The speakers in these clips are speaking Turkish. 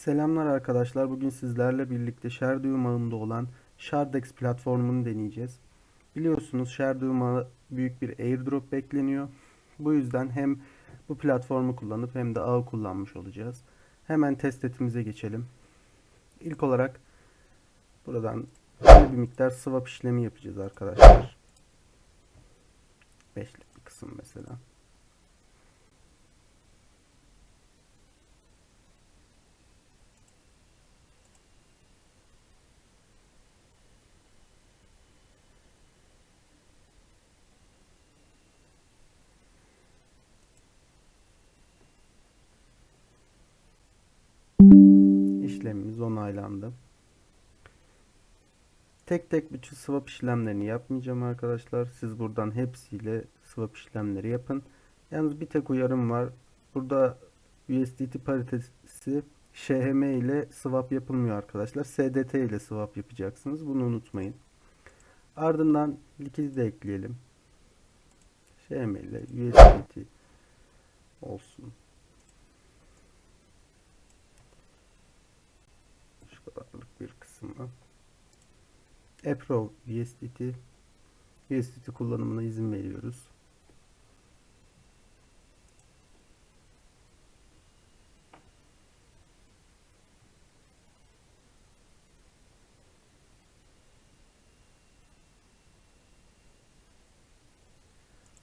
Selamlar arkadaşlar. Bugün sizlerle birlikte Shardue ağında olan Shardex platformunu deneyeceğiz. Biliyorsunuz Shardue ağı büyük bir airdrop bekleniyor. Bu yüzden hem bu platformu kullanıp hem de ağı kullanmış olacağız. Hemen test etimize geçelim. İlk olarak buradan bir miktar swap işlemi yapacağız arkadaşlar. 5'lik bir kısım mesela. İşlemimiz onaylandı. Tek tek bütün swap işlemlerini yapmayacağım arkadaşlar. Siz buradan hepsiyle swap işlemleri yapın. Yalnız bir tek uyarım var. Burada USDT paritesi SHM ile swap yapılmıyor arkadaşlar. SDT ile swap yapacaksınız. Bunu unutmayın. Ardından likidi de ekleyelim. SHM ile USDT olsun. Şu kadarlık bir kısmı. Approve USDT USDT kullanımına izin veriyoruz.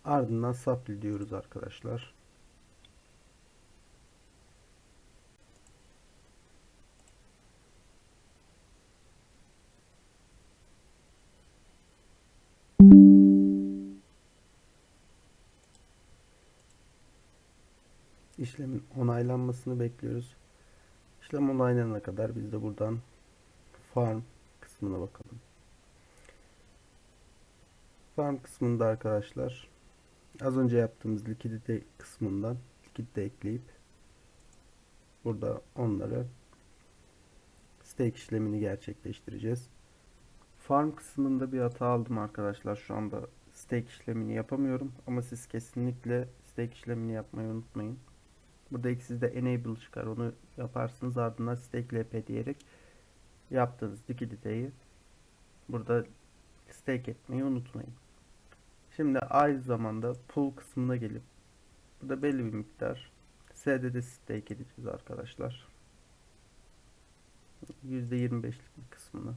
Ardından supply diyoruz arkadaşlar. İşlemin onaylanmasını bekliyoruz. İşlem onaylanana kadar biz de buradan farm kısmına bakalım. Farm kısmında arkadaşlar az önce yaptığımız likidite kısmından likidite ekleyip burada onları stake işlemini gerçekleştireceğiz. Farm kısmında bir hata aldım arkadaşlar. Şu anda stake işlemini yapamıyorum ama siz kesinlikle stake işlemini yapmayı unutmayın. Burada sizde enable çıkar. Onu yaparsınız. Ardından stake lp diyerek yaptığınız likiditeyi burada stake etmeyi unutmayın. Şimdi aynı zamanda pool kısmına gelip burada belli bir miktar SD'de stake edeceğiz arkadaşlar. %25'lik bir kısmını.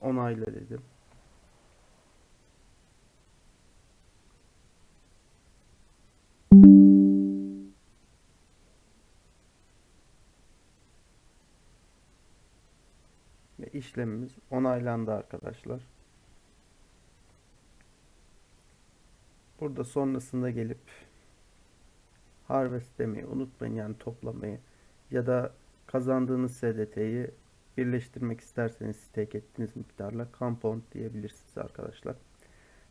Onayla dedim. Ve işlemimiz onaylandı arkadaşlar. Burada sonrasında gelip harvest demeyi unutmayın yani toplamayı ya da kazandığınız SDT'yi birleştirmek isterseniz stake ettiğiniz miktarla compound diyebilirsiniz arkadaşlar.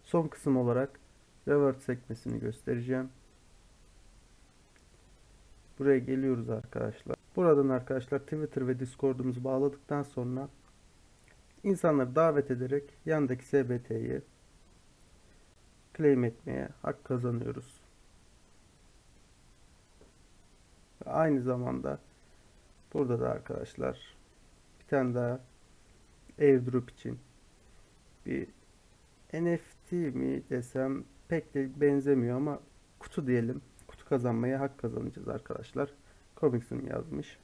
Son kısım olarak reward sekmesini göstereceğim. Buraya geliyoruz arkadaşlar. Buradan arkadaşlar Twitter ve Discord'umuzu bağladıktan sonra insanları davet ederek yandaki SBT'yi claim etmeye hak kazanıyoruz. Ve aynı zamanda burada da arkadaşlar bir tane daha airdrop için bir NFT mi desem pek de benzemiyor ama kutu diyelim. Kutu kazanmaya hak kazanacağız arkadaşlar. Comics'im yazmış.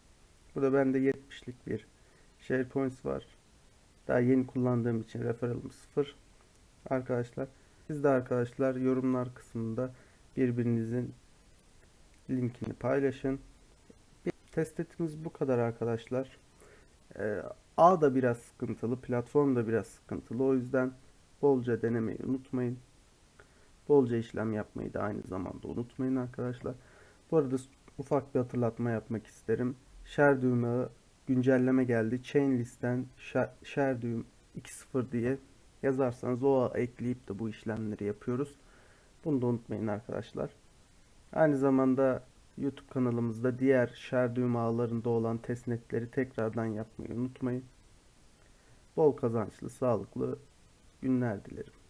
Burada bende 70'lik bir share points var. Daha yeni kullandığım için referralım 0. Arkadaşlar siz de arkadaşlar yorumlar kısmında birbirinizin linkini paylaşın. Bir test etimiz bu kadar arkadaşlar. Ee, ağ da biraz sıkıntılı, platform da biraz sıkıntılı. O yüzden bolca denemeyi unutmayın. Bolca işlem yapmayı da aynı zamanda unutmayın arkadaşlar. Bu arada ufak bir hatırlatma yapmak isterim. Share düğme güncelleme geldi. Chain listen share düğüm 2.0 diye yazarsanız o ekleyip de bu işlemleri yapıyoruz. Bunu da unutmayın arkadaşlar. Aynı zamanda YouTube kanalımızda diğer share düğüm ağlarında olan testnetleri tekrardan yapmayı unutmayın. Bol kazançlı, sağlıklı günler dilerim.